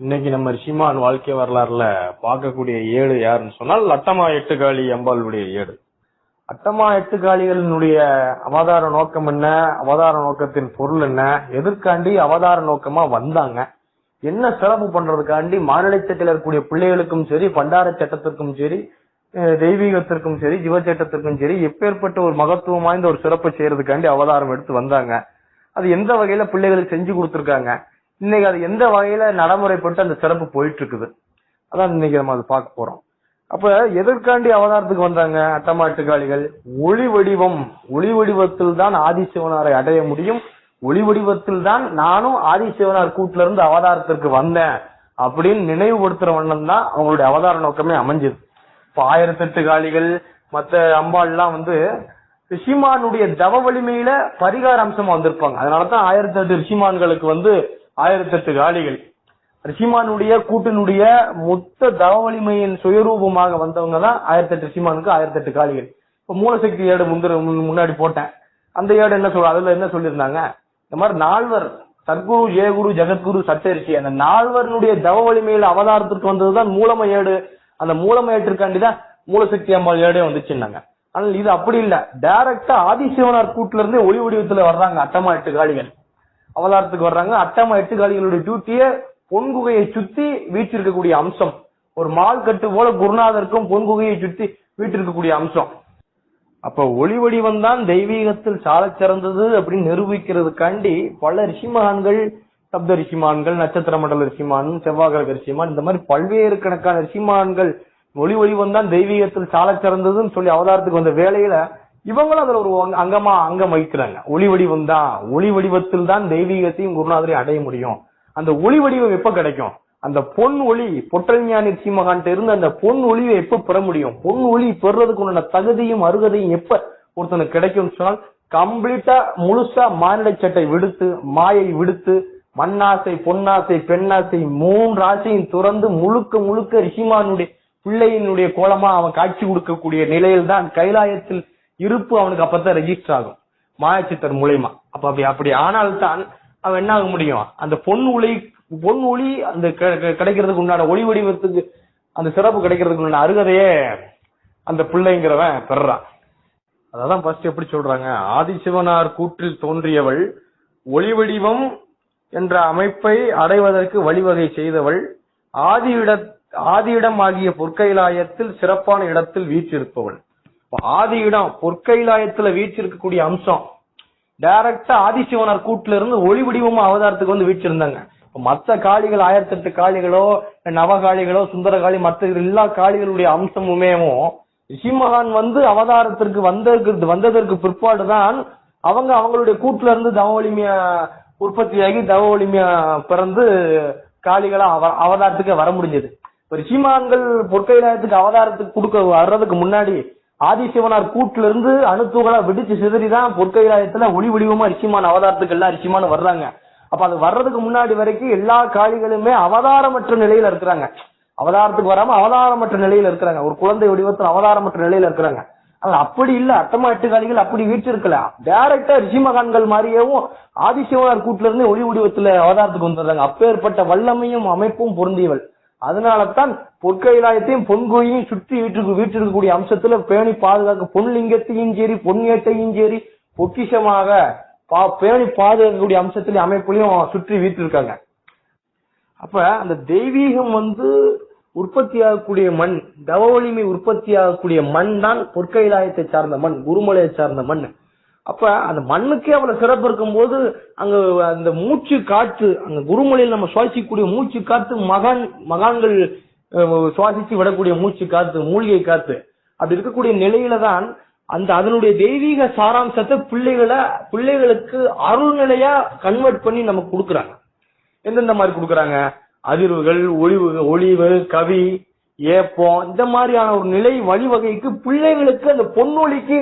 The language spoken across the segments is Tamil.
இன்னைக்கு நம்ம ரிஷிமான் வாழ்க்கை வரலாறுல பார்க்கக்கூடிய ஏடு யாருன்னு சொன்னால் அட்டமா எட்டுக்காளி அம்பாளுடைய ஏடு அட்டமா எட்டுக்காளிகளினுடைய அவதார நோக்கம் என்ன? அவதார நோக்கத்தின் பொருள் என்ன? எதற்காண்டி அவதார நோக்கமா வந்தாங்க? என்ன சிறப்பு பண்றதுக்காண்டி மாநிலத்தில் இருக்கக்கூடிய பிள்ளைகளுக்கும் சரி பண்டார சட்டத்திற்கும் சரி தெய்வீகத்திற்கும் சரி ஜீவச்சட்டத்திற்கும் சரி எப்பேற்பட்ட ஒரு மகத்துவம் வாய்ந்த ஒரு சிறப்பை செய்யறதுக்காண்டி அவதாரம் எடுத்து வந்தாங்க. அது எந்த வகையில பிள்ளைகளுக்கு செஞ்சு கொடுத்துருக்காங்க? இன்னைக்கு அது எந்த வகையில நடைமுறைப்பட்டு அந்த சிறப்பு போயிட்டு இருக்குது அதான் இன்னைக்கு நம்ம அது பார்க்க போறோம். அப்ப எதற்காண்டி அவதாரத்துக்கு வந்தாங்க? அட்டமாட்டுக்காளிகள் ஒளி வடிவம் ஒளி வடிவத்தில் தான் ஆதிசிவனாரை அடைய முடியும். ஒளி வடிவத்தில் தான் நானும் ஆதிசிவனார் கூட்டுல இருந்து அவதாரத்திற்கு வந்தேன் அப்படின்னு நினைவுபடுத்துற வண்ணம் தான் அவங்களுடைய அவதார நோக்கமே அமைஞ்சது. இப்ப ஆயிரத்தெட்டு காளிகள் மத்த அம்பாள்லாம் வந்து ரிஷிமானுடைய தவ வலிமையில பரிகார அம்சமா வந்திருப்பாங்க. அதனாலதான் ஆயிரத்தி எட்டு ரிஷிமான்களுக்கு வந்து ஆயிரத்தெட்டு காளிகள் ரிஷிமானுடைய கூட்டினுடைய மொத்த தவவலிமையின் சுயரூபமாக வந்தவங்க தான் ஆயிரத்தி எட்டு ரிஷிமானுக்கு ஆயிரத்தி எட்டு காளிகள் இப்ப மூலசக்தி ஏடு முந்திர முன்னாடி போட்டேன். அந்த ஏடு என்ன சொல்ற அதுல என்ன சொல்லியிருந்தாங்க? இந்த மாதிரி நால்வர் சத்குரு ஜெயகுரு ஜெகத்குரு சட்டரிஷி அந்த நால்வருடைய தவ வலிமையில அவதாரத்திற்கு வந்ததுதான் மூலம ஏடு. அந்த மூலம ஏற்றுக்காண்டி தான் மூலசக்தி அம்பாள் ஏடே வந்துச்சுன்னாங்க. ஆனால் இது அப்படி இல்ல. டைரக்டா ஆதிசிவனார் கூட்டுல இருந்தே ஒளி வடிவத்துல வர்றாங்க அட்டமா எட்டு காளிகள் அவதாரத்துக்கு வர்றாங்க. அட்டமா எட்டு டியூட்டிய டியூட்டியே பொன்குகையை சுத்தி வீச்சிருக்கக்கூடிய அம்சம். ஒரு மால் கட்டு போல குருநாதருக்கும் பொன்குகையை சுத்தி வீட்டிருக்கக்கூடிய அம்சம். அப்ப ஒளி வடிவம் தான் தெய்வீகத்தில் சாலச் சிறந்தது அப்படின்னு நிரூபிக்கிறதுக்காண்டி பல ரிஷிமான்கள் சப்த ரிஷிமான்கள் நட்சத்திர மண்டல ரிஷிமான் செவ்வாய்கிரக ரிஷிமான் இந்த மாதிரி பல்வேறு கணக்கான ரிஷிமான்கள் ஒளி வடிவம் தான் தெய்வீகத்தில் சாலச் சிறந்ததுன்னு சொல்லி அவதாரத்துக்கு வந்த வேலையில இவங்களும் அதுல ஒரு அங்கமா அங்கம் வகிக்கிறாங்க ஒளி வடிவம் தான். ஒளி வடிவத்தில் தான் தெய்வீகத்தையும் குருநாதரையும் அடைய முடியும். அந்த ஒளி வடிவம் எப்ப கிடைக்கும்? அந்த பொன் ஒளி பொட்டல் ஞானி சீமகான்ட்டு இருந்து அந்த பொன் ஒளியை எப்ப பெற முடியும்? பொன் ஒளி பெறுறதுக்கு உண்டான தகுதியும் அருகதையும் எப்ப ஒருத்தனுக்கு கிடைக்கும்னு சொன்னால் கம்ப்ளீட்டா முழுசா மானிட சட்டை விடுத்து மாயை விடுத்து மண்ணாசை பொன்னாசை பெண்ணாசை மூன்று ஆசையும் துறந்து முழுக்க முழுக்க ரிஷிமானுடைய பிள்ளையினுடைய கோலமா அவன் காட்சி கொடுக்கக்கூடிய நிலையில் தான் கைலாயத்தில் இருப்பு அவனுக்கு அப்பதான் ரெஜிஸ்டர் ஆகும். மாயச்சித்தர் மூலியமா. அப்ப அப்படி அப்படி ஆனால்தான் அவன் என்ன ஆக முடியும்? அந்த பொன் ஒளி பொன் ஒளி அந்த கிடைக்கிறதுக்கு உண்டான ஒளி வடிவத்துக்கு அந்த சிறப்பு கிடைக்கிறதுக்கு உண்டான அருகதையே அந்த பிள்ளைங்கிறவன் பெறான் அதான் ஃபர்ஸ்ட் எப்படி சொல்றாங்க? ஆதிசிவனார் கூற்றில் தோன்றியவள் ஒளி வடிவம் என்ற அமைப்பை அடைவதற்கு வழிவகை செய்தவள் ஆதி இடத் ஆதி ஆதியிடம் ஆகிய பொற்கைலாயத்தில் சிறப்பான இடத்தில் வீற்றிருப்பவள். ஆதி இடம் பொற்கைலாயத்துல வீச்சிருக்கக்கூடிய அம்சம். டைரக்டா ஆதிசிவனார் கூட்டுல இருந்து ஒளி வடிவமா அவதாரத்துக்கு வந்து வீச்சிருந்தாங்க மத்த காளிகள் ஆயிரத்தி எட்டு காளிகளோ நவகாளிகளோ சுந்தரகாளி மத்த எல்லா காளிகளுடைய அம்சமுமேவும் ரிஷிமகான் வந்து அவதாரத்திற்கு வந்ததற்கு வந்ததற்கு பிற்பாடுதான் அவங்க அவங்களுடைய கூட்டுல இருந்து தவ வலிமையா உற்பத்தியாகி தவ வலிமையா பிறந்து காளிகளா அவ- அவதாரத்துக்கு வர முடிஞ்சது. இப்ப ரிஷிமான்கள் பொற்கைலாயத்துக்கு அவதாரத்துக்கு கொடுக்க வர்றதுக்கு முன்னாடி ஆதிசிவனார் கூட்டுல இருந்து அணுத்துகளா வெடிச்சு சிதறிதான் பொற்கைலாயத்துல ஒளி வடிவமா ரிஷிமான் அவதாரத்துக்கு எல்லா வர்றாங்க. அப்ப அது வர்றதுக்கு முன்னாடி வரைக்கும் எல்லா காளிகளுமே அவதாரமற்ற நிலையில இருக்கிறாங்க. அவதாரத்துக்கு வராம அவதாரமற்ற நிலையில இருக்கிறாங்க. ஒரு குழந்தை வடிவத்தில் அவதாரமற்ற நிலையில இருக்கிறாங்க. ஆனா அப்படி இல்ல. அட்டமா எட்டு காளிகள் அப்படி வீட்டு இருக்கல. டைரக்டா ரிஷிமகான்கள் மாதிரியவும் ஆதிசிவனார் கூட்டுல இருந்து ஒளி வடிவத்துல அவதாரத்துக்கு வந்துடுறாங்க. அப்பேற்பட்ட வல்லமையும் அமைப்பும் பொருந்தியவள். அதனாலதான் பொற்கைலாயத்தையும் பொன்குழியும் சுற்றி வீட்டுக்கு வீட்டிருக்கக்கூடிய அம்சத்துல பேணி பாதுகாக்க பொன்லிங்கத்தையும் சரி பொன்னேட்டையும் சரி பொக்கிஷமாக பா- பேணி பாதுகாக்கக்கூடிய அம்சத்திலே அமைப்புலையும் சுற்றி வீட்டிருக்காங்க அப்ப அந்த தெய்வீகம் வந்து உற்பத்தி ஆகக்கூடிய மண் தவ வலிமை உற்பத்தி ஆகக்கூடிய மண் தான் பொற்கைலாயத்தை சார்ந்த மண் குருமலையை சார்ந்த மண். அப்ப அந்த மண்ணுக்கே அவ்வளவு சிறப்பு இருக்கும்போது அங்க அந்த மூச்சு காற்று அங்க குருமலையில் நம்ம சுவாசிக்கக்கூடிய மூச்சு காற்று மகான் மகான்கள் சுவாசிச்சு விடக்கூடிய மூச்சு காத்து மூலிகை காத்து அப்படி இருக்கக்கூடிய நிலையில தான் அந்த அதனுடைய தெய்வீக சாராம்சத்தை பிள்ளைகளை பிள்ளைகளுக்கு அருள்நிலையா கன்வெர்ட் பண்ணி நமக்கு கொடுக்குறாங்க. எந்தெந்த மாதிரி கொடுக்குறாங்க? அதிர்வுகள் ஒளிவு ஒளிவு கவி ஏப்பம் இந்த மாதிரியான ஒரு நிலை வழிவகைக்கு பிள்ளைகளுக்கு அந்த பொன்னொழிக்கு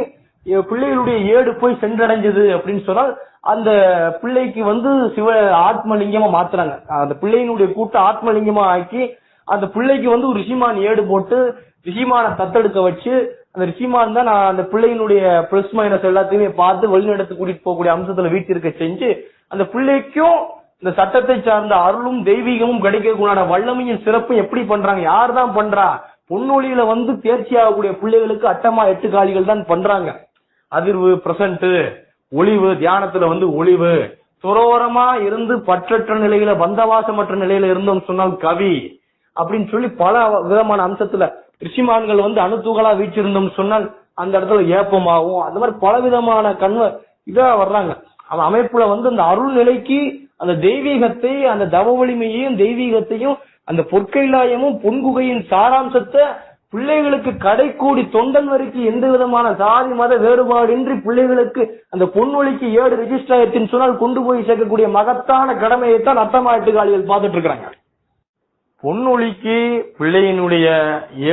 பிள்ளைகளுடைய ஏடு போய் சென்றடைஞ்சது அப்படின்னு சொன்னால் அந்த பிள்ளைக்கு வந்து சிவ ஆத்மலிங்கமா மாத்துறாங்க. அந்த பிள்ளையினுடைய கூட்ட ஆத்மலிங்கமா ஆக்கி அந்த பிள்ளைக்கு வந்து ஒரு ரிஷிமான் ஏடு போட்டு ரிஷிமான தத்தெடுக்க வச்சு அந்த ரிஷிமான் தான் நான் அந்த பிள்ளையினுடைய பிளஸ் மைனஸ் எல்லாத்தையுமே பார்த்து வழிநடத்து கூட்டிட்டு போகக்கூடிய அம்சத்துல வீட்டிற்க செஞ்சு அந்த பிள்ளைக்கும் இந்த சட்டத்தை சார்ந்த அருளும் தெய்வீகமும் கிடைக்கக்கூடிய வல்லமையும் சிறப்பும் எப்படி பண்றாங்க? யார் தான் பண்றா? பொன்னொழியில வந்து தேர்ச்சி ஆகக்கூடிய பிள்ளைகளுக்கு அட்டமா எட்டு காலிகள் தான் பண்றாங்க. அதிர்வு பிரசன்ட் ஒளிவு தியானத்துல வந்து ஒளிவு. துரோரமா இருந்து பற்றற்ற நிலையில பந்தவாசமற்ற நிலையில இருந்தோம் சொன்னால் கவி. அப்படின்னு சொல்லி பல விதமான அம்சத்துல ரிஷிமான்கள் வந்து அணுத்துகளா வீச்சிருந்தோம் சொன்னால் அந்த இடத்துல ஏப்பமாகும். அந்த மாதிரி பல விதமான கண்வ இதா வர்றாங்க. அந்த அமைப்புல வந்து அந்த அருள் நிலைக்கு அந்த தெய்வீகத்தை அந்த தவ வலிமையையும் தெய்வீகத்தையும் அந்த பொற்கைலாயமும் பொன்குகையின் சாராம்சத்தை பிள்ளைகளுக்கு கடைக்கூடி தொண்டன் வரைக்கும் எந்த விதமான சாதி மத வேறுபாடின்றி பிள்ளைகளுக்கு அந்த பொன்வழிக்கு ஏடு ரெஜிஸ்டர் ஆயிடுச்சுன்னு சொன்னால் கொண்டு போய் சேர்க்கக்கூடிய மகத்தான கடமையைத்தான் அட்டமாட்டுக்காளிகள் பார்த்துட்டு இருக்கிறாங்க பொன்னொழிக்கு பிள்ளையினுடைய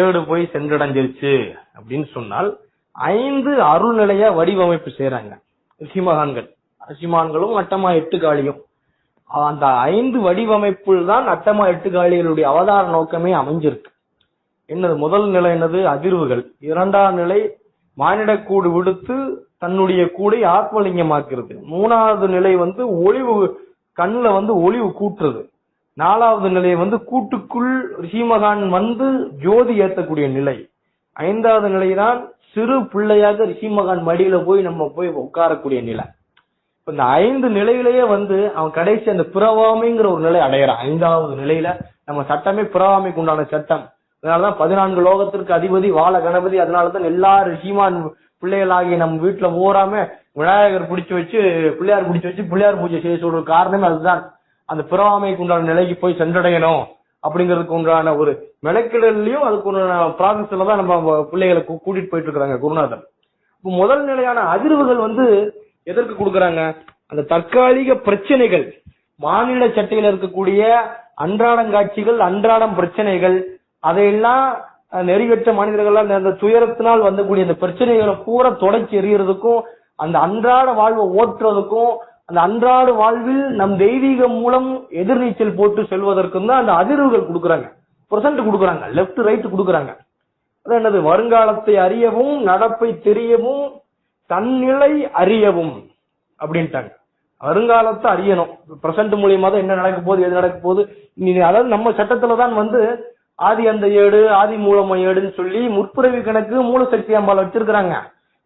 ஏடு போய் சென்றடைஞ்சிருச்சு அப்படின்னு சொன்னால் ஐந்து அருள்நிலைய வடிவமைப்பு செய்யறாங்க ரிஷிமகான்கள். ரிஷிமான்களும் அட்டமா எட்டுகாளியும் அந்த ஐந்து வடிவமைப்புள் தான் அட்டமா எட்டுகாளிகளுடைய அவதார நோக்கமே அமைஞ்சிருக்கு. என்னது? முதல் நிலை என்னது? அதிர்வுகள். இரண்டாம் நிலை மானிடக்கூடு விடுத்து தன்னுடைய கூடை ஆத்மலிங்கமாக்குறது. மூணாவது நிலை வந்து ஒளிவு கண்ணில் வந்து ஒளிவு கூட்டுறது. நாலாவது நிலை வந்து கூட்டுக்குள் ரிஷிமகான் வந்து ஜோதி ஏற்றக்கூடிய நிலை. ஐந்தாவது நிலைதான் சிறு பிள்ளையாக ரிஷிமகான் மடியில போய் நம்ம போய் உட்காரக்கூடிய நிலை. இப்ப இந்த ஐந்து நிலையிலேயே வந்து அவன் கடைசி அந்த பிறவாமைங்கிற ஒரு நிலை அடையிறான். ஐந்தாவது நிலையில நம்ம சட்டமே பிறவாமைக்கு உண்டான சட்டம். அதனாலதான் பதினான்கு லோகத்திற்கு அதிபதி வாழ கணபதி அதனாலதான் எல்லா ரிஷிமான் பிள்ளைகளாகி நம்ம வீட்டுல ஓராம விநாயகர் பிடிச்சு வச்சு பிள்ளையார் பிடிச்சு வச்சு பிள்ளையார் பூஜை செய்ய சொல்ற காரணமே அதுதான். அந்த பிறவாமைக்கு உண்டான நிலைக்கு போய் சென்றடையணும் அப்படிங்கிறதுக்கு உண்டான ஒரு மெனக்கிடலையும் அதுக்கு உண்டான ப்ராசஸ்ல தான் நம்ம பிள்ளைகளை கூட்டிட்டு போயிட்டு இருக்காங்க குருநாதன் இப்ப முதல் நிலையான அதிர்வுகள் வந்து எதற்கு கொடுக்கறாங்க? அந்த தற்காலிக பிரச்சனைகள். மாநில சட்டையில இருக்கக்கூடிய அன்றாடங்காட்சிகள் அன்றாடம் பிரச்சனைகள் அதையெல்லாம் அஹ், மனிதர்கள் அந்த துயரத்தினால் வந்தக்கூடிய அந்த பிரச்சனைகளை பூரா தொடச்சி எறிகிறதுக்கும் அந்த அன்றாட வாழ்வை ஓட்டுறதுக்கும் அந்த அன்றாட வாழ்வில் நம் தெய்வீகம் மூலம் எதிர்நீச்சல் போட்டு செல்வதற்கும் தான் அந்த அதிர்வுகள் கொடுக்குறாங்க. பிரசன்ட் கொடுக்குறாங்க. லெஃப்ட் ரைட் கொடுக்குறாங்க. அது என்னது? வருங்காலத்தை அறியவும் நடப்பை தெரியவும் தன்னிலை அறியவும் அப்படின்ட்டாங்க. வருங்காலத்தை அறியணும். பிரசன்ட் மூலியமா தான் என்ன நடக்க போகுது எது நடக்க போகுது? அதாவது நம்ம சட்டத்துல தான் வந்து ஆதி அந்த ஏடு ஆதி மூலம ஏடுன்னு சொல்லி முற்பிறவி கணக்கு மூலசக்தி அம்பாள் வச்சிருக்கிறாங்க.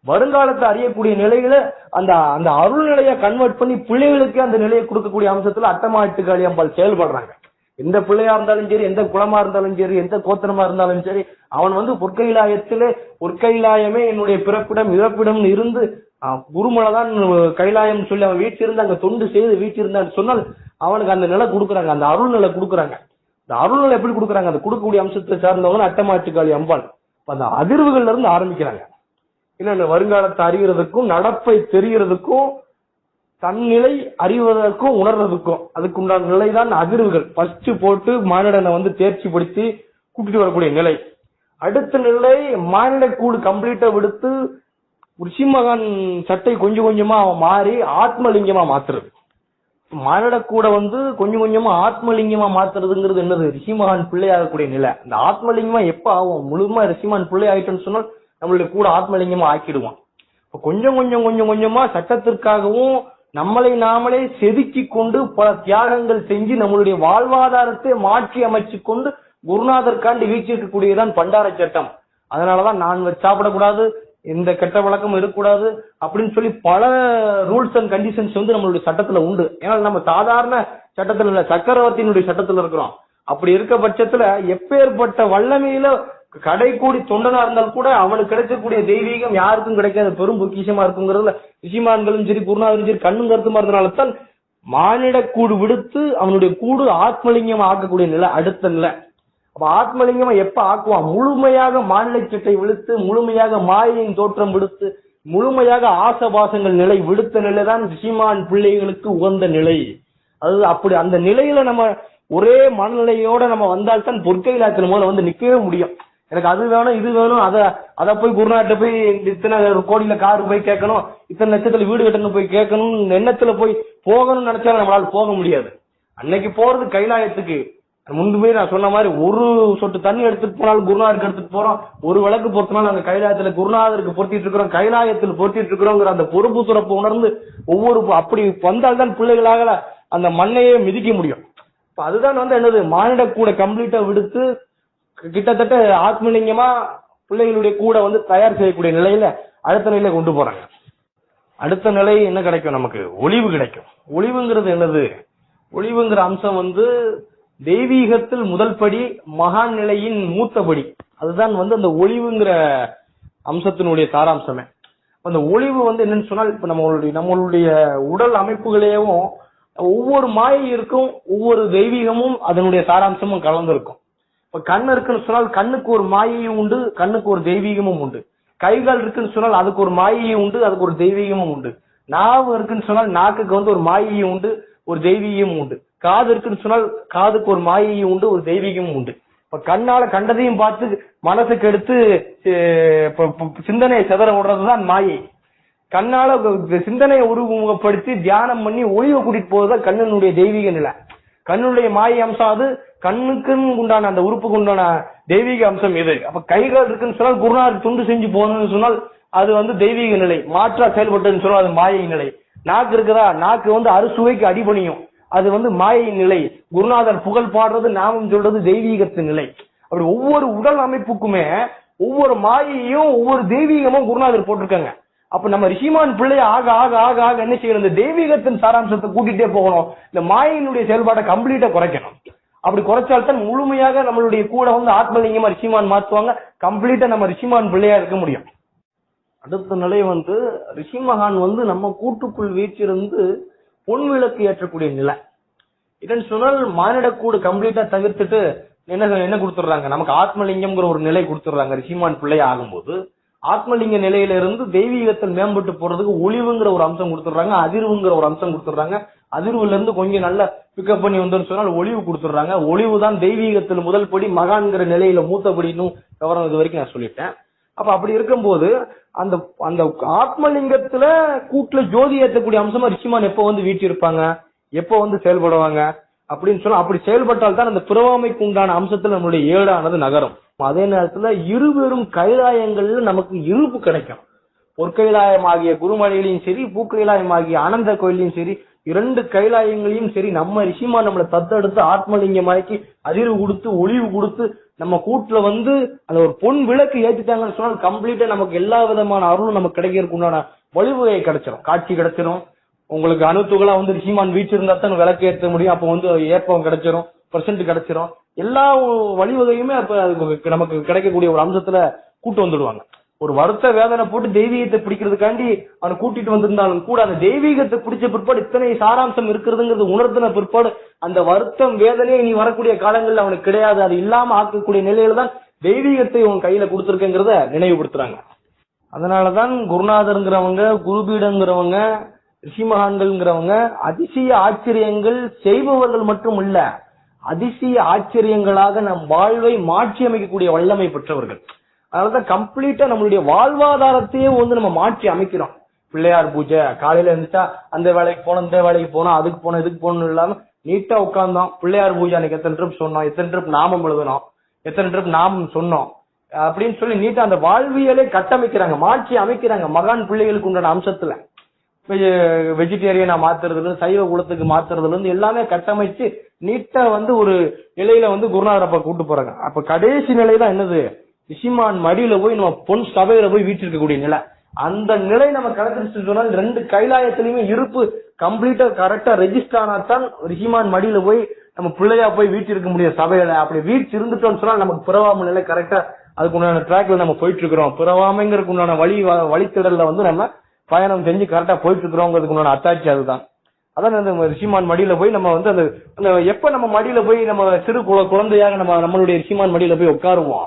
வருங்காலத்தை அறியக்கூடிய நிலையில அந்த அந்த அருள் நிலையை கன்வெர்ட் பண்ணி பிள்ளைகளுக்கு அந்த நிலையை கொடுக்கக்கூடிய அம்சத்துல அட்டமாட்டுக்காளி அம்பாள் செயல்படுறாங்க. எந்த பிள்ளையா இருந்தாலும் சரி எந்த குளமா இருந்தாலும் சரி எந்த கோத்திரமா இருந்தாலும் சரி அவன் வந்து பொற்கைலாயத்திலே பொற்கைலாயமே என்னுடைய பிறப்பிடம் இறப்பிடம் இருந்து ஆஹ், குருமலைதான் கைலாயம் சொல்லி அவன் வீட்டிலிருந்து அங்க தொண்டு செய்து வீட்டிருந்தான்னு சொன்னால் அவனுக்கு அந்த நிலை கொடுக்குறாங்க அந்த அருள் நிலை கொடுக்குறாங்க. இந்த அருள் எப்படி கொடுக்குறாங்க? அந்த கொடுக்கக்கூடிய அம்சத்தை சார்ந்தவங்க அட்டமாட்டுக்காளி அம்பாள். அந்த அதிர்வுகள்ல இருந்து ஆரம்பிக்கிறாங்க. இல்ல வருங்காலத்தை அறிகிறதுக்கும் நடப்பை தெரிகிறதுக்கும் தன்னிலை அறிவதற்கும் உணர்றதுக்கும் அதுக்கு உண்டான நிலைதான் அதிர்வுகள். ஃபர்ஸ்ட் போட்டு மானிடனை வந்து தேர்ச்சி படுத்தி கூட்டிட்டு வரக்கூடிய நிலை. அடுத்த நிலை மானிட கூடு கம்ப்ளீட்டா விடுத்து ரிஷிமகான் சட்டை கொஞ்சம் கொஞ்சமா அவன் மாறி ஆத்மலிங்கமா மாத்துறது. மானிட கூட வந்து கொஞ்சம் கொஞ்சமா ஆத்மலிங்கமா மாத்துறதுங்கிறது என்னது? ரிஷிமகான் பிள்ளை ஆகக்கூடிய நிலை. அந்த ஆத்மலிங்கமா எப்ப ஆகும்? முழுமா ரிஷிமான் பிள்ளை ஆயிட்டோம்னு சொன்னால் நம்மளுடைய கூட ஆத்மலிங்கமா ஆக்கிடுவான். இப்ப கொஞ்சம் கொஞ்சம் கொஞ்சம் கொஞ்சமா சட்டத்திற்காகவும் நம்மளை நாமளே செதுக்கி கொண்டு பல தியாகங்கள் செஞ்சு நம்மளுடைய வாழ்வாதாரத்தை மாற்றி அமைச்சு கொண்டு குருநாதர்காண்டி வீச்சிருக்கக்கூடியதான் பண்டார சட்டம். அதனாலதான் நான் சாப்பிடக்கூடாது. இந்த கெட்ட வழக்கம் இருக்கக்கூடாது அப்படின்னு சொல்லி பல ரூல்ஸ் அண்ட் கண்டிஷன்ஸ் வந்து நம்மளுடைய சட்டத்துல உண்டு. ஏன்னா நம்ம சாதாரண சட்டத்துல இல்ல சக்கரவர்த்தியினுடைய சட்டத்துல இருக்கிறோம். அப்படி இருக்க பட்சத்துல எப்பேற்பட்ட வல்லமையில கடைக்கூடி தொண்டனா இருந்தால் கூட அவனுக்கு கிடைக்கக்கூடிய தெய்வீகம் யாருக்கும் கிடைக்காத. பெரும் பொக்கிஷமா இருக்குங்கிறதுல ரிஷிமான்களும் சரி குருநாதரும் சரி கண்ணும் கருத்துமா இருந்தனால தான் மானிட கூடு விடுத்து அவனுடைய கூடு ஆத்மலிங்கம் ஆக்கக்கூடிய நிலை அடுத்த நிலை. அப்ப ஆத்மலிங்கமா எப்ப ஆக்குவான்? முழுமையாக மாநில சட்டை விழுத்து முழுமையாக மாயையின் தோற்றம் விடுத்து முழுமையாக ஆசபாசங்கள் நிலை விடுத்த நிலை தான் சீமான் பிள்ளைகளுக்கு உகந்த நிலை. அது அப்படி அந்த நிலையில நம்ம ஒரே மனநிலையோட நம்ம வந்தால்தான் பொற்கையிலாத்தின் மூலம் வந்து நிக்கவே முடியும். எனக்கு அது வேணும் இது வேணும் அத அத போய் குருநாட்ட போய் இத்தனை கோடியில கார் போய் கேட்கணும் இத்தனை லட்சத்துல வீடு கட்டணும் போய் கேட்கணும் எண்ணத்துல போய் போகணும்னு நினைச்சாலும் நம்மளால போக முடியாது. அன்னைக்கு போறது கைலாயத்துக்கு. முன்பே நான் சொன்ன மாதிரி ஒரு சொட்டு தண்ணி எடுத்துட்டு போனாலும் குருநாதருக்கு எடுத்துட்டு போறோம். ஒரு விளக்கு பொறுத்தனாலும் அந்த கைலாயத்துல குருநாதருக்கு பொருத்திட்டு இருக்கிறோம். கைலாயத்தில் பொருத்திட்டு இருக்கிறோங்கிற அந்த பொறுப்பு சுரப்பு உணர்ந்து ஒவ்வொரு அப்படி வந்தால்தான் பிள்ளைகளாக அந்த மண்ணையே மிதிக்க முடியும். இப்ப அதுதான் வந்து என்னது? மானிட கூட கம்ப்ளீட்டா விடுத்து கிட்டத்தட்ட ஆத்மலிங்கமா பிள்ளைகளுடைய கூட வந்து தயார் செய்யக்கூடிய நிலையில அடுத்த நிலையில கொண்டு போறாங்க. அடுத்த நிலை என்ன கிடைக்கும்? நமக்கு ஒளிவு கிடைக்கும். ஒளிவுங்கிறது என்னது? ஒளிவுங்கிற அம்சம் வந்து தெய்வீகத்தில் முதல் படி மகான் நிலையின் மூத்தபடி. அதுதான் வந்து அந்த ஒளிவுங்கிற அம்சத்தினுடைய சாராம்சமே. அந்த ஒளிவு வந்து என்னன்னு சொன்னால் இப்ப நம்மளுடைய நம்மளுடைய உடல் அமைப்புகளையவும் ஒவ்வொரு மாயிருக்கும் ஒவ்வொரு தெய்வீகமும் அதனுடைய சாராம்சமும் கலந்திருக்கும். இப்ப கண் இருக்குன்னு சொன்னால் கண்ணுக்கு ஒரு மாயையும் உண்டு கண்ணுக்கு ஒரு தெய்வீகமும் உண்டு. கைகால் இருக்குன்னு சொன்னால் அதுக்கு ஒரு மாயையும் உண்டு அதுக்கு ஒரு தெய்வீகமும் உண்டு. நாவு இருக்குன்னு சொன்னால் நாக்குக்கு வந்து ஒரு மாயையும் உண்டு ஒரு தெய்வீகமும் உண்டு. காது இருக்குன்னு சொன்னால் காதுக்கு ஒரு மாயையும் உண்டு ஒரு தெய்வீகமும் உண்டு. இப்ப கண்ணால கண்டதையும் பார்த்து மனசுக்கு எடுத்து சிந்தனையை சிதற விடுறதுதான் மாயை. கண்ணால சிந்தனையை உருவகப்படுத்தி தியானம் பண்ணி ஒளிவை கூட்டிட்டு போவதுதான் கண்ணனுடைய தெய்வீக நிலை. கண்ணுடைய மாயை அம்சம் அது கண்ணுக்குன்னு உண்டான அந்த உறுப்புக்கு உண்டான தெய்வீக அம்சம் இது. அப்ப கைகள் இருக்குன்னு சொன்னால் குருநாதர் துண்டு செஞ்சு போகணும்னு சொன்னால் அது வந்து தெய்வீக நிலை. மாற்றா செயல்பட்டதுன்னு சொன்னால் அது மாயை நிலை. நாக்கு இருக்குதா? நாக்கு வந்து அறுசுவைக்கு அடிபணியும். அது வந்து மாயின் நிலை. குருநாதர் புகழ் பாடுறது நாமம் சொல்றது தெய்வீகத்து நிலை. அப்படி ஒவ்வொரு உடல் அமைப்புக்குமே ஒவ்வொரு மாயையும் ஒவ்வொரு தெய்வீகமும் குருநாதர் போட்டிருக்காங்க. அப்ப நம்ம ரிஷிமான் பிள்ளை ஆக ஆக ஆக ஆக என்ன செய்யணும்? இந்த தெய்வீகத்தின் சாராம்சத்தை கூட்டிட்டே போகணும். இந்த மாயினுடைய செயல்பாட்டை கம்ப்ளீட்டா குறைக்கணும். அப்படி குறைச்சால்தான் முழுமையாக நம்மளுடைய கூட வந்து ஆத்மலிங்கமா ரிஷிமான் மாத்துவாங்க. கம்ப்ளீட்டா நம்ம ரிஷிமான் பிள்ளையா இருக்க முடியும். அடுத்த நிலை வந்து ரிஷி மகான் வந்து நம்ம கூட்டுக்குள் வீச்சிருந்து பொன் விளக்கு ஏற்றக்கூடிய நிலை. இதன் சொன்னால் மானிடக்கூடு கம்ப்ளீட்டா தவிர்த்துட்டு என்ன என்ன கொடுத்துடுறாங்க? நமக்கு ஆத்மலிங்கம்ங்கிற ஒரு நிலை கொடுத்துடுறாங்க. ரிஷிமான் பிள்ளை ஆகும்போது ஆத்மலிங்க நிலையில இருந்து தெய்வீகத்தில் மேம்பட்டு போறதுக்கு ஒளிவுங்கிற ஒரு அம்சம் கொடுத்துடுறாங்க. அதிர்வுங்கிற ஒரு அம்சம் கொடுத்துடுறாங்க. அதிர்வுல இருந்து கொஞ்சம் நல்லா பிக்கப் பண்ணி வந்தோம்னு சொன்னால் ஒளிவு கொடுத்துடுறாங்க. ஒளிவு தான் தெய்வீகத்தில் முதல் படி மகான்கிற நிலையில மூத்தபடி இன்னும் விவரம் இது வரைக்கும் நான் சொல்லிட்டேன். அப்ப அப்படி இருக்கும்போது அந்த அந்த ஆத்மலிங்கத்துல கூட்டுல ஜோதி ஏற்றக்கூடிய அம்சமா ரிஷிமான் எப்ப வந்து வீட்டிருப்பாங்க எப்ப வந்து செயல்படுவாங்க? அப்படின்னு சொன்னா அப்படி செயல்பட்டால் தான் அந்த பிறவாமைக்கு உண்டான அம்சத்துல நம்மளுடைய ஏடானது நகரும். அதே நேரத்துல இருவரும் கைலாயங்கள்ல நமக்கு இருப்பு கிடைக்கும். பொற்கைலாயம் ஆகிய குருமலையிலையும் சரி பூக்கைலாயம் ஆகிய ஆனந்த கோயிலையும் சரி இரண்டு கைலாயங்களையும் சரி நம்ம ரிஷிமா நம்மளை தத்தெடுத்து ஆத்மலிங்கமாக்கி அதிர்வு கொடுத்து ஒளிவு கொடுத்து நம்ம கூட்டுல வந்து அந்த ஒரு பொன் விளக்கு ஏத்திட்டாங்கன்னு சொன்னால் கம்ப்ளீட்டா நமக்கு எல்லா விதமான அருளும் நமக்கு கிடைக்கிறதுக்கு உண்டான வழிவகை கிடைச்சிரும். காட்சி கிடைச்சிரும். உங்களுக்கு அணுத்துகளா வந்து ஹீமான் வீச்சிருந்தா தான் விளக்கு ஏற்ற முடியும். அப்போ வந்து ஏற்பம் கிடைச்சிரும். பர்சன்ட் கிடைச்சிரும். எல்லா வழிவகையுமே அப்ப அதுக்கு நமக்கு கிடைக்கக்கூடிய ஒரு அம்சத்துல கூட்டு வந்துடுவாங்க. ஒரு வருத்த வேதனை போட்டு தெய்வீகத்தை பிடிக்கிறதுக்காண்டி அவனை கூட்டிட்டு வந்திருந்தாலும் கூட அந்த தெய்வீகத்தை பிடிச்ச பிற்பாடு இத்தனை சாராம்சம் இருக்கிறதுங்கிறது உணர்த்தின பிற்பாடு அந்த வருத்தம் வேதனையே நீ வரக்கூடிய காலங்கள்ல அவனுக்கு கிடையாது. அது இல்லாம ஆக்கக்கூடிய நிலையில தான் தெய்வீகத்தை உன் கையில கொடுத்துருக்கேங்கிறத நினைவுபடுத்துறாங்க. அதனாலதான் குருநாதருங்கிறவங்க குருபீடங்கிறவங்க ரிஷிமகான்கள்ங்கிறவங்க அதிசய ஆச்சரியங்கள் செய்பவர்கள் மட்டும் இல்ல அதிசய ஆச்சரியங்களாக நம் வாழ்வை மாற்றி அமைக்கக்கூடிய வல்லமை பெற்றவர்கள். அதனாலதான் கம்ப்ளீட்டா நம்மளுடைய வாழ்வாதாரத்தையே வந்து நம்ம மாற்றி அமைக்கிறோம். பிள்ளையார் பூஜை காலையில இருந்துச்சா அந்த வேலைக்கு போனோம் இந்த வேலைக்கு போனோம் அதுக்கு போனோம் இதுக்கு போகணும் இல்லாம நீட்டா உட்கார்ந்தோம். பிள்ளையார் பூஜை அன்னைக்கு எத்தனை ட்ரிப் சொன்னோம் எத்தனை ட்ரிப் நாமம் எழுதணும் எத்தனை ட்ரிப் நாமம் சொன்னோம் அப்படின்னு சொல்லி நீட்டா அந்த வாழ்வியலே கட்டமைக்கிறாங்க மாற்றி அமைக்கிறாங்க மகான் பிள்ளைகளுக்கு உண்டான அம்சத்துல. வெஜிடேரியனா மாத்துறதுல இருந்து சைவ குலத்துக்கு மாத்துறதுல இருந்து எல்லாமே கட்டமைச்சு நீட்டா வந்து ஒரு நிலையில வந்து குருநாதர் அப்ப கூட்டு போறாங்க. அப்ப கடைசி நிலை தான் என்னது? ரிஷிமான் மடியில போய் நம்ம பொன் சபையில போய் வீட்டிருக்கக்கூடிய நிலை. அந்த நிலை நம்ம கிடைச்சிருச்சு சொன்னால் ரெண்டு கைலாயத்திலயுமே இருப்பு கம்ப்ளீட்டா கரெக்டா ரெஜிஸ்டர் ஆனாதான் ரிஹிமான் மடியில போய் நம்ம பிள்ளையா போய் வீட்டிருக்க முடியும் சபையில. அப்படி வீட்டு இருந்துட்டோம்னு சொன்னா நமக்கு பிறவாம நிலை கரெக்டா அதுக்கு உண்டான ட்ராக்ல நம்ம போயிட்டு இருக்கிறோம் பிறவாமைங்கிறதுக்கு உண்டான வழி வழித்திடல்ல வந்து நம்ம பயணம் செஞ்சு கரெக்டா போயிட்டு இருக்கிறோங்கிறதுக்கு உண்டான அத்தாட்சி அதுதான். அதான் அந்த ரிஷிமான் மடியில போய் நம்ம வந்து அந்த எப்ப நம்ம மடியில போய் நம்ம சிறு குழந்தையாக நம்ம நம்மளுடைய ரிஷிமான் மடியில போய் உட்காருவோம்?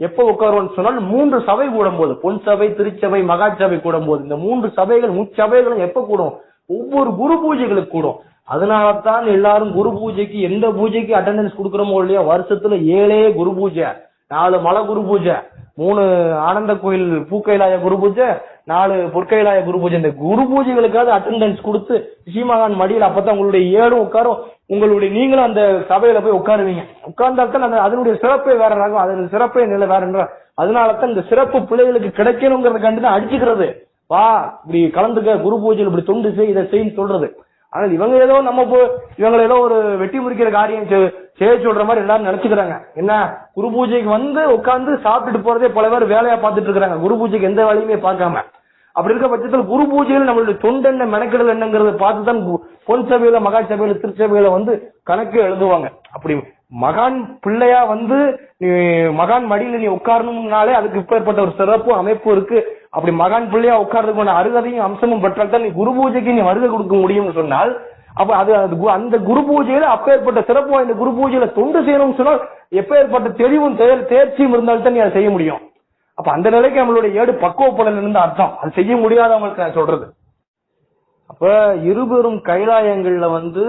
எப்ப உட்காருவோம் சொன்னால் மூன்று சபை கூடும் போது பொன் சபை திருச்சபை மகாச்சபை கூடும் போது இந்த மூன்று சபைகள் முச்சபைகளும் எப்ப கூடும்? ஒவ்வொரு குரு பூஜைகளுக்கு கூடும். அதனால தான் எல்லாரும் குரு பூஜைக்கு எந்த பூஜைக்கு அட்டெண்டன்ஸ் கொடுக்குறோமோ இல்லையா வருஷத்துல ஏழே குரு பூஜை நாலு மலை குரு பூஜை மூணு ஆனந்த கோயில் பூக்கைலாய குரு பூஜை நாலு பொற்கைலாய குரு பூஜை. இந்த குரு பூஜைகளுக்காவது அட்டண்டன்ஸ் கொடுத்து ரிஷிமகான் மடியில் அப்பதான் உங்களுடைய ஏழும் உட்காரும். உங்களுடைய நீங்களும் அந்த சபையில போய் உட்காருவீங்க. உட்கார்ந்தால்தான் அந்த அதனுடைய சிறப்பே வேற ரகம் அதனுடைய சிறப்பே நிலை வேற அதனால தான் இந்த சிறப்பு பிள்ளைகளுக்கு கிடைக்கணுங்கிறத கண்டு தான் அடிச்சுக்கிறது. வா இப்படி கலந்துக்க குரு பூஜையில் இப்படி தொண்டு செய் இதை செய்ன்னு சொல்றது. ஆனால் இவங்க ஏதோ நம்ம போ இவங்களை ஏதோ ஒரு வெட்டி முறிக்கிற காரியம் செ- செய்ய சொல்ற மாதிரி எல்லாரும் நினைச்சுக்கிறாங்க. என்ன? குரு பூஜைக்கு வந்து உட்காந்து சாப்பிட்டுட்டு போறதே பல பேர் வேலையா பார்த்துட்டு இருக்காங்க குரு பூஜைக்கு எந்த வேலையுமே பார்க்காம. அப்படி இருக்க பட்சத்தில் குரு பூஜையில் நம்மளுடைய தொண்டு என்ன மெனக்கெடல் என்னங்கிறத பார்த்து தான் பொன் சபையில மகா சபையில திருச்சபையில வந்து கணக்கு எழுதுவாங்க. அப்படி மகான் பிள்ளையா வந்து நீ மகான் மடியில நீ உட்காரணும்னாலே அதுக்கு இப்பேற்பட்ட ஒரு சிறப்பு அமைப்பு இருக்கு. அப்படி மகான் பிள்ளையா உட்கார்றதுக்கான அருகதையும் அம்சமும் பெற்றால் தான் நீ குரு பூஜைக்கு நீ வருகை கொடுக்க முடியும்னு சொன்னால் அப்ப அது அது கு- அந்த குரு பூஜையில அப்பேற்பட்ட சிறப்பு வாய்ந்த குரு பூஜையில தொண்டு செய்யணும்னு சொன்னால் எப்பேற்பட்ட தெளிவும் தேர் தேர்ச்சியும் இருந்தால்தான் நீ அதை செய்ய முடியும். அப்ப அந்த நிலைக்கு நம்மளுடைய ஏடு பக்குவப்படல இருந்து அர்த்தம். அது செய்ய முடியாதவங்களுக்கு நான் சொல்றது. அப்ப இருபெரும் கைலாயங்கள்ல வந்து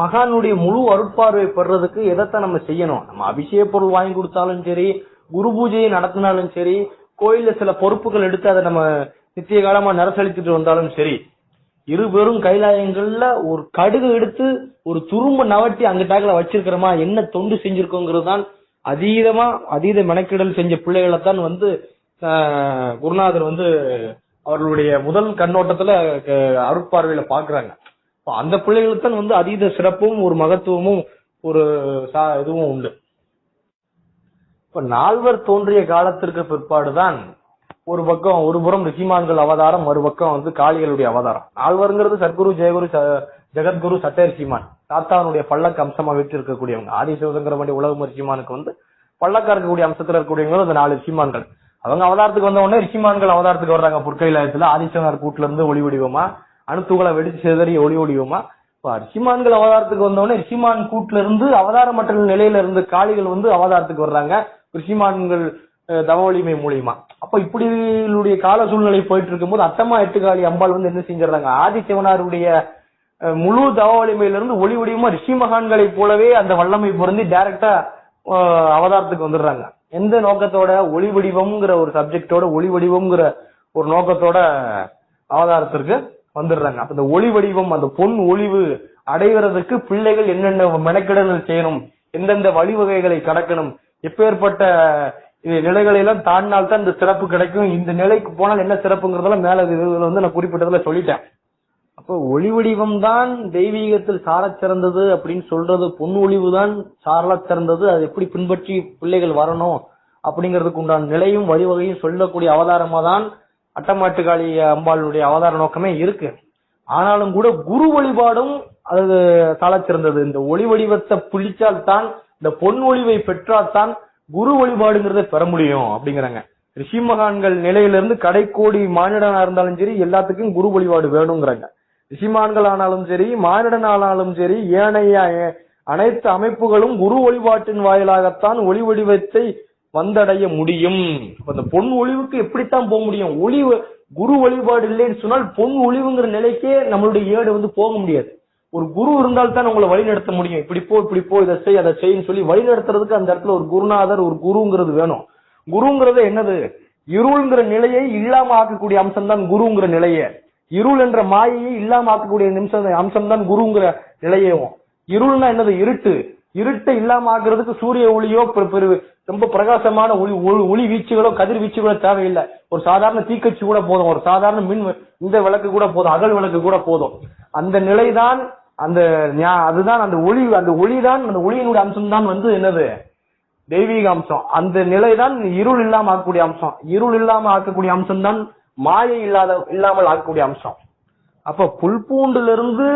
மகானுடைய முழு அருட்பார்வை பெறதுக்கு எதைத்தான் நம்ம செய்யணும்? நம்ம அபிஷேக பொருள் வாங்கி கொடுத்தாலும் சரி குரு பூஜையை நடத்தினாலும் சரி கோயில்ல சில பொறுப்புகள் எடுத்து அதை நம்ம நித்திய காலமா நரசளித்துட்டு வந்தாலும் சரி இருபெரும் கைலாயங்கள்ல ஒரு கடுகு எடுத்து ஒரு துரும்ப நவட்டி அங்கிட்டாக்கல வச்சிருக்கிறோமா? என்ன தொண்டு செஞ்சிருக்கோங்கிறது தான் அதீதமா அதீத மெனக்கிடல் செஞ்ச பிள்ளைகளை தான் வந்து ஆஹ், குருநாதர் வந்து அவர்களுடைய முதல் கண்ணோட்டத்துல அருட்பார்வையில பாக்குறாங்க. அந்த பிள்ளைகளுக்கு தான் வந்து அதீத சிறப்பும் ஒரு மகத்துவமும் ஒரு சா- இதுவும் உண்டு. இப்ப நால்வர் தோன்றிய காலத்திற்கு பிற்பாடுதான் ஒரு பக்கம் ஒரு புறம் ரிஷிமான்கள் அவதாரம் மறுபக்கம் வந்து காளிகளுடைய அவதாரம். நால்வருங்கிறது சர்க்குரு ஜெயகுரு ஜெகத்குரு சட்டை ரிஷிமான் தாத்தானுடைய பல்லக்கு அம்சமா வீட்டு இருக்கக்கூடியவங்க ஆதி சிவசங்கர வேண்டிய உலகம் ரிஷிமானுக்கு வந்து பல்லக்கா இருக்கக்கூடிய அம்சத்துல இருக்கக்கூடியவங்க அந்த நாலு ரிஷிமான்கள் அவங்க அவதாரத்துக்கு வந்த உடனே ரிஷிமான்கள் அவதாரத்துக்கு வர்றாங்க புற்கைலாயத்துல. ஆதிசங்கர் கூட்டுல இருந்து ஒளி வடிவமா அணுத்துகளை வெடிச்சு சிதறி ஒளி வடிவமா. ரிஷிமான்கள் அவதாரத்துக்கு வந்த உடனே ரிஷிமான் கூட்டுல இருந்து அவதாரமற்ற நிலையில இருந்து காளிகள் வந்து அவதாரத்துக்கு வர்றாங்க. ரிஷிமான்கள் தவ வலிமை மூலியமா. அப்ப இப்படியுடைய கால சூழ்நிலை போயிட்டு இருக்கும்போது அத்தம்மா எட்டுக்காளி அம்பாள் வந்து என்ன செஞ்சிடறாங்க? ஆதிசிவனாருடைய முழு தவ ஒளி வடிவமா ரிஷி மகான்களை போலவே அந்த வல்லமை பொருந்தி டைரக்டா அவதாரத்துக்கு வந்துடுறாங்க. எந்த நோக்கத்தோட? ஒளி வடிவம்ங்கிற ஒரு சப்ஜெக்டோட ஒளி வடிவம்ங்கிற ஒரு நோக்கத்தோட அவதாரத்திற்கு வந்துடுறாங்க. அப்ப இந்த ஒளி வடிவம் அந்த பொன் ஒளிவு அடைவதற்கு பிள்ளைகள் என்னென்ன மெனக்கிடல்கள் செய்யணும் எந்தெந்த வழிவகைகளை கடக்கணும் எப்பேற்பட்ட இது நிலைகளை எல்லாம் தாண்டினால் தான் இந்த சிறப்பு கிடைக்கும் இந்த நிலைக்கு போனால் என்ன சிறப்புங்கிறதெல்லாம் மேல வந்து நான் குறிப்பிட்டதுல சொல்லிட்டேன். அப்போ ஒளி வடிவம் தான் தெய்வீகத்தில் சாரச் சிறந்தது அப்படின்னு சொல்றது பொன் ஒளிவு தான் சாரலச் சிறந்தது. அது எப்படி பின்பற்றி பிள்ளைகள் வரணும் அப்படிங்கிறதுக்கு உண்டான நிலையும் வழிவகையும் சொல்லக்கூடிய அவதாரமா தான் அட்டமாட்டுக்காளி அம்பாளுடைய அவதார நோக்கமே இருக்கு. ஆனாலும் கூட குரு வழிபாடும் அது சாலச்சிறந்தது இந்த ஒளி வடிவத்தை பிடிச்சால் தான் இந்த பொன் ஒளிவை பெற்றால் தான் குரு வழிபாடுங்கிறத பெற முடியும் அப்படிங்கிறாங்க. ரிஷி மகான்கள் நிலையிலிருந்து கடைக்கோடி மானிடனா இருந்தாலும் சரி எல்லாத்துக்கும் குரு வழிபாடு வேணுங்கிறாங்க. ரிஷிமான்கள் ஆனாலும் சரி மானிடன் ஆனாலும் சரி ஏனைய அனைத்து அமைப்புகளும் குரு வழிபாட்டின் வாயிலாகத்தான் ஒளி வடிவத்தை வந்தடைய முடியும். அந்த பொன் ஒளிவுக்கு எப்படித்தான் போக முடியும்? ஒளி குரு வழிபாடு இல்லைன்னு சொன்னால் பொன் ஒளிவுங்கிற நிலைக்கே நம்மளுடைய ஏடு வந்து போக முடியாது. ஒரு குரு இருந்தால் தான் உங்களை வழி நடத்த முடியும். இப்படி போ இப்படி போ இதை செய் அதை செய்ன்னு சொல்லி வழி நடத்துறதுக்கு அந்த இடத்துல ஒரு குருநாதர் ஒரு குருங்கிறது வேணும். குருங்கிறது என்னது? இருள்ங்கிற நிலையை இல்லாம ஆக்கக்கூடிய அம்சம் தான் குருங்கிற நிலையை. இருள் என்ற மாயையை இல்லாம ஆக்கக்கூடிய நிமிஷம் அம்சம் தான் குருங்கிற நிலையவும். இருள்னா என்னது? இருட்டு. இருட்டை இல்லாம ஆக்குறதுக்கு சூரிய ஒளியோ ரொம்ப பிரகாசமான ஒளி ஒளி- ஒளி வீச்சுகளோ கதிர் வீச்சுகளோ தேவையில்லை. ஒரு சாதாரண தீக்கச்சி கூட போதும். ஒரு சாதாரண மின் இந்த விளக்கு கூட போதும். அகல் விளக்கு கூட போதும். அந்த நிலைதான் அந்த ஞா- அதுதான் அந்த ஒளி அந்த ஒளிதான் அந்த ஒளியினுடைய அம்சம் தான் வந்து என்னது? தெய்வீக அம்சம். அந்த நிலைதான் இருள் இல்லாம ஆக்கக்கூடிய அம்சம். இருள் இல்லாம ஆக்கக்கூடிய அம்சம் தான் மாயை இல்லாத இல்லாமல் ஆகக்கூடிய அம்சம். அப்ப புல்பூண்டுல இருந்து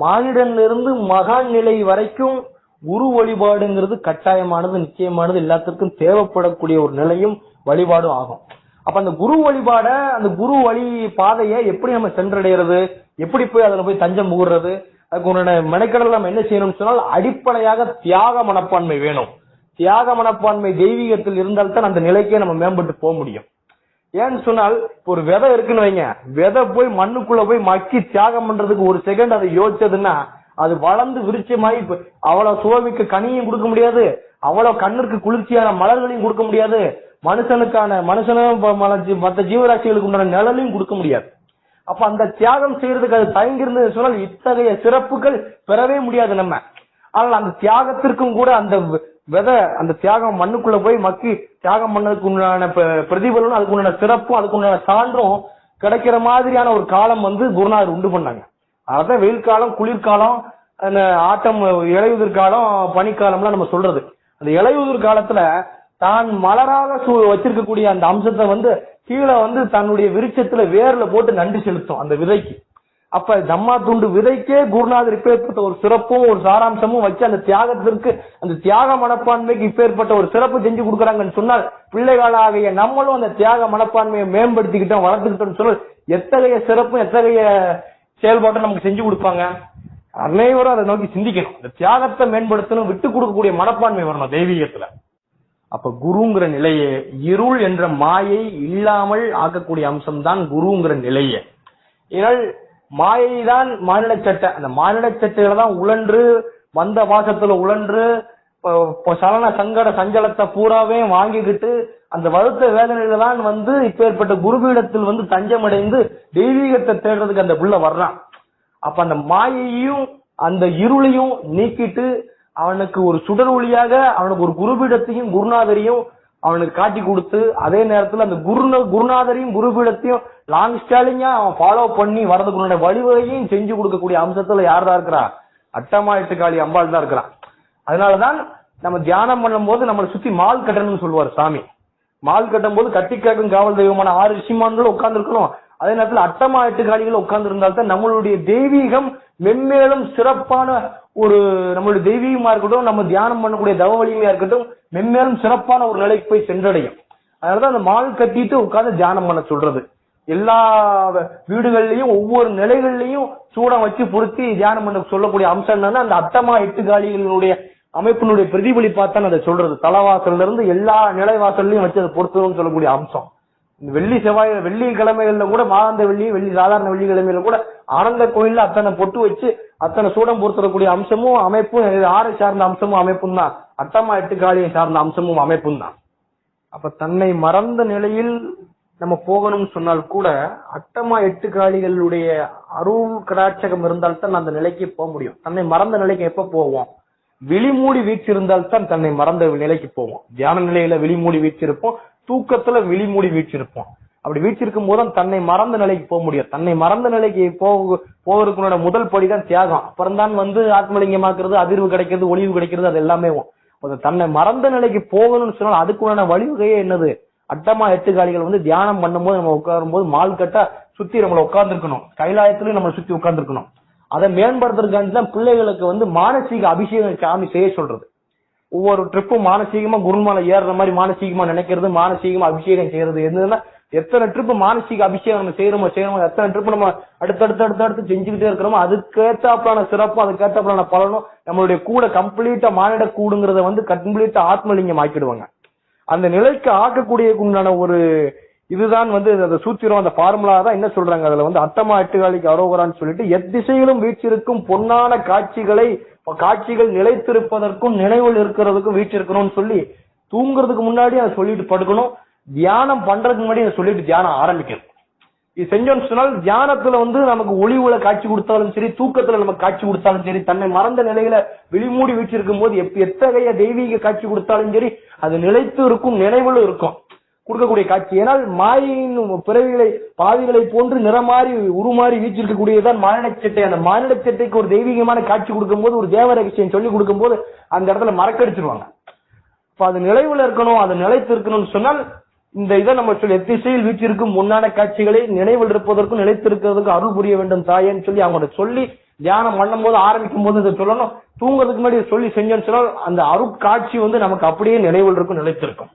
மானிடன்ல இருந்து மகான் நிலை வரைக்கும் குரு வழிபாடுங்கிறது கட்டாயமானது நிச்சயமானது எல்லாத்திற்கும் தேவைப்படக்கூடிய ஒரு நிலையும் வழிபாடும் ஆகும். அப்ப அந்த குரு வழிபாட அந்த குரு வழி பாதையை எப்படி நம்ம சென்றடைகிறது? எப்படி போய் அதுல போய் தஞ்சம் புகுறது? அதுக்கு உண்டான மெனக்கடல் நம்ம என்ன செய்யணும்னு சொன்னால் அடிப்படையாக தியாக மனப்பான்மை வேணும். தியாக மனப்பான்மை தெய்வீகத்தில் இருந்தால்தான் அந்த நிலைக்கே நம்ம மேம்பட்டு போக முடியும். ஏன்னு சொன்னால் ஒரு விதை இருக்குன்னு வைங்க. விதை போய் மண்ணுக்குள்ள போய் மக்கி தியாகம் பண்றதுக்கு ஒரு செகண்ட் அதை யோசிச்சதுன்னா அது வளர்ந்து விருட்சமாயி அவ்வளவு சுவமிக்க கனியும் கொடுக்க முடியாது. அவ்வளவு கண்ணிற்கு குளிர்ச்சியான மலர்களையும் கொடுக்க முடியாது. மனுஷனுக்கான மனுஷனும் மற்ற ஜீவராசிகளுக்கு உண்டான நிழலையும் கொடுக்க முடியாது. அப்ப அந்த தியாகம் செய்யறதுக்கு அது தயங்கிருந்தது சொன்னால் இத்தகைய சிறப்புகள் பெறவே முடியாது நம்ம. ஆனால் அந்த தியாகத்திற்கும் கூட அந்த விதை அந்த தியாகம் மண்ணுக்குள்ள போய் மக்கி தியாகம் பண்ணதுக்கு உண்டான ப- பிரதிபலனும் அதுக்கு உண்டான சிறப்பும் அதுக்கு உண்டான சான்றும் கிடைக்கிற மாதிரியான ஒரு காலம் வந்து குருநாதர் உண்டு பண்ணாங்க. அதான் வெயில் காலம் குளிர்காலம் அந்த ஆட்டம் இலையுதிர் காலம் பனிக்காலம்லாம் நம்ம சொல்றது. அந்த இலையுதிர் காலத்துல தான் மலராக சூ- வச்சிருக்கக்கூடிய அந்த அம்சத்தை வந்து கீழே வந்து தன்னுடைய விருட்சத்துல வேர்ல போட்டு நன்றி செலுத்தும் அந்த விதைக்கு. அப்ப தம்மா துண்டு விதைக்கே குருநாதர் இப்பேற்பட்ட ஒரு சிறப்பும் ஒரு சாராம்சமும் வச்சு அந்த தியாகத்திற்கு அந்த தியாக மனப்பான்மைக்கு இப்பேற்பட்ட ஒரு சிறப்பு செஞ்சு கொடுக்குறாங்கன்னு சொன்னால் பிள்ளைகளாகிய நம்மளும் அந்த தியாக மனப்பான்மையை மேம்படுத்திக்கிட்டோம் வளர்த்துக்கிட்டோம்னு சொன்னால் எத்தகைய சிறப்பும் எத்தகைய செயல்பாட்டும் நமக்கு செஞ்சு கொடுப்பாங்க? அனைவரும் அதை நோக்கி சிந்திக்கணும். இந்த தியாகத்தை மேம்படுத்தணும் விட்டு கொடுக்கக்கூடிய மனப்பான்மை வரணும் தெய்வீகத்துல. அப்ப குருங்கிற நிலையே இருள் என்ற மாயை இல்லாமல் ஆக்கக்கூடிய அம்சம் தான் குருங்கிற நிலையே. ஏனால் மாயை தான் மானிட சட்டை. அந்த மாநில சட்டையில தான் உழன்று வந்த வாசத்துல உழன்று இப்போ- சலன சங்கட சஞ்சலத்தை பூராவே வாங்கிக்கிட்டு அந்த வருத்த வேதனையில தான் வந்து இப்பேற்பட்ட குருபீடத்தில் வந்து தஞ்சமடைந்து தெய்வீகத்தை தேடுறதுக்கு அந்த புள்ள வர்றான். அப்ப அந்த மாயையும் அந்த இருளையும் நீக்கிட்டு அவனுக்கு ஒரு சுடர் ஒளியாக அவனுக்கு ஒரு குருபீடத்தையும் குருநாதரையும் அவனுக்கு காட்டி கொடுத்து அதே நேரத்துல அந்த குரு குருநாதரையும் குருபீடத்தையும் லாங் ஸ்டாலிங்கா அவன் ஃபாலோ பண்ணி வரதுக்குள்ள வழிவகையும் செஞ்சு கொடுக்கக்கூடிய அம்சத்துல யார் தான் இருக்கிறா? அட்டமா எட்டுக்காளி அம்பாள் தான் இருக்கிறான் அதனாலதான் நம்ம தியானம் பண்ணும்போது நம்மளை சுத்தி மால் கட்டணும்னு சொல்லுவார் சாமி. மால் கட்டும் போது கட்டி கேட்கும் காவல் தெய்வமான ஆறு ரிஷிமான்களும் உட்கார்ந்து இருக்கணும் அதே நேரத்துல அட்டமா எட்டு உட்கார்ந்து இருந்தால்தான் நம்மளுடைய தெய்வீகம் மென்மேலும் சிறப்பான ஒரு நம்மளுடைய தெய்வீகமா இருக்கட்டும் நம்ம தியானம் பண்ணக்கூடிய தவ வலிமையா இருக்கட்டும் மென்மேலும் சிறப்பான ஒரு நிலைக்கு போய் சென்றடையும். அதனாலதான் அந்த மால் கட்டிட்டு உட்கார்ந்து தியானம் பண்ண சொல்றது. எல்லா வீடுகள்லயும் ஒவ்வொரு நிலைகள்லயும் சூடம் வச்சு பொருத்தி தியானம் பண்ண சொல்லக்கூடிய அம்சம் என்னன்னா அந்த அட்டமா எட்டு காலிகளுடைய அமைப்பினுடைய பிரதிபலிப்பாத்தான் அதை சொல்றது. தலைவாசல்ல இருந்து எல்லா நிலைவாசல்லையும் வச்சு அதை பொருத்தணும்னு சொல்லக்கூடிய அம்சம். வெள்ளி செவ்வாய் வெள்ளி கிழமைகள்ல கூட மாதாந்த வெள்ளி வெள்ளி சாதாரண வெள்ளி கிழமையில கூட ஆனந்த கோயில்ல அத்தனை பொட்டு வச்சு அத்தனை சூடம் பொருத்தக்கூடிய அம்சமும் அமைப்பும் இது சார்ந்த அம்சமும் அமைப்பும் தான். அட்டமா எட்டு சார்ந்த அம்சமும் அமைப்பும் தான். அப்ப தன்னை மறந்த நிலையில் நம்ம போகணும்னு சொன்னால் கூட அட்டமா எட்டு காளிகளுடைய அருள் கடாட்சகம் இருந்தால்தான் அந்த நிலைக்கு போக முடியும். தன்னை மறந்த நிலைக்கு எப்ப போவோம்? விழிமூடி வீச்சு இருந்தால்தான் தன்னை மறந்த நிலைக்கு போவோம். தியான நிலையில விழிமூடி வீச்சிருப்போம் தூக்கத்துல விழிமூடி வீச்சிருப்போம் அப்படி வீச்சிருக்கும் போது தன்னை மறந்த நிலைக்கு போக முடியும். தன்னை மறந்த நிலைக்கு போக போவதற்குனோட முதல் படிதான் தியாகம். அப்புறம் தான் வந்து ஆத்மலிங்கமாக்குறது அதிர்வு கிடைக்கிறது ஒளிவு கிடைக்கிறது அது எல்லாமே தன்னை மறந்த நிலைக்கு போகணும்னு சொன்னால் அதுக்குண்டான வழிவகையே என்னது? அட்டமா எட்டு காலிகள் வந்து தியானம் பண்ணும்போது நம்ம உட்காரும் போது மால் கட்டா சுத்தி நம்மள உட்கார்ந்துருக்கணும். கைலாயத்திலயும் நம்மளை சுத்தி உட்கார்ந்துருக்கணும். அதை மேம்படுத்துறதுக்காண்டி தான் பிள்ளைகளுக்கு வந்து மானசீக அபிஷேகம் சாமி செய்ய சொல்றது. ஒவ்வொரு ட்ரிப்பும் மானசீகமா குருமலை ஏறுற மாதிரி மானசீகமா நினைக்கிறது மானசீகமா அபிஷேகம் செய்யறது. என்னதுன்னா எத்தனை ட்ரிப் மானசீக அபிஷேகம் நம்ம செய்யறோமோ செய்யறோமோ எத்தனை ட்ரிப் நம்ம அடுத்தடுத்து அடுத்தடுத்து செஞ்சுக்கிட்டே இருக்கிறோமோ அதுக்கேற்றாப்புலான சிறப்பும் அதுக்கேற்றாப்புலான பலனும் நம்மளுடைய கூட கம்ப்ளீட்டா மானிட கூடுங்கிறத வந்து கம்ப்ளீட்டா ஆத்மலிங்கம் ஆக்கிடுவாங்க. அந்த நிலைக்கு ஆக்கக்கூடிய உண்டான ஒரு இதுதான் வந்து அந்த சூத்திரம் அந்த ஃபார்முலா தான் என்ன சொல்றாங்க? அதுல வந்து அட்டமா எட்டுகாலிக்கு அரோகரான்னு சொல்லிட்டு எத்திசையிலும் வீச்சிருக்கும் பொன்னான காட்சிகளை காட்சிகள் நிலைத்திருப்பதற்கும் நினைவில் இருக்கிறதுக்கும் வீச்சிருக்கணும்னு சொல்லி தூங்குறதுக்கு முன்னாடி அதை சொல்லிட்டு படுக்கணும். தியானம் பண்றதுக்கு முன்னாடி அதை சொல்லிட்டு தியானம் ஆரம்பிக்கணும். இது செஞ்சோம்னு சொன்னால் தியானத்துல வந்து நமக்கு ஒளி காட்சி கொடுத்தாலும் சரி தூக்கத்துல நமக்கு காட்சி கொடுத்தாலும் சரி தன்னை மறந்த நிலையில விழிமூடி வீச்சிருக்கும் போது எப்ப எத்தகைய தெய்வீக காட்சி கொடுத்தாலும் சரி அது நிலைத்து இருக்கும் நினைவுல இருக்கும். கொடுக்கக்கூடிய காட்சி. ஏனால் மாயின் பிறவிகளை பாவிகளை போன்று நிறமாறி உருமாறி வீச்சிருக்கக்கூடியதான் மானிடச்சட்டை அந்த மானிடச்சட்டைக்கு ஒரு தெய்வீகமான காட்சி கொடுக்கும்போது ஒரு தேவ ரகசியம் சொல்லி கொடுக்கும்போது அந்த இடத்துல மறக்கடிச்சிருவாங்க. இப்ப அது நிலைவுல இருக்கணும் அது நிலைத்து இருக்கணும்னு சொன்னால் இந்த இதை நம்ம சொல்லி எத்திசையில் வீச்சிருக்கும் முன்னான காட்சிகளை நினைவில் இருப்பதற்கும் நிலைத்திருக்கிறதுக்கும் அருள் புரிய வேண்டும் தாயேன்னு சொல்லி அவங்களோட சொல்லி தியானம் பண்ணும் போது ஆரம்பிக்கும் போது இதை சொல்லணும். தூங்குறதுக்கு முன்னாடி சொல்லி செஞ்சோம்னு சொன்னால் அந்த அருட்காட்சி வந்து நமக்கு அப்படியே நினைவில் இருக்கும் நிலைத்திருக்கும்.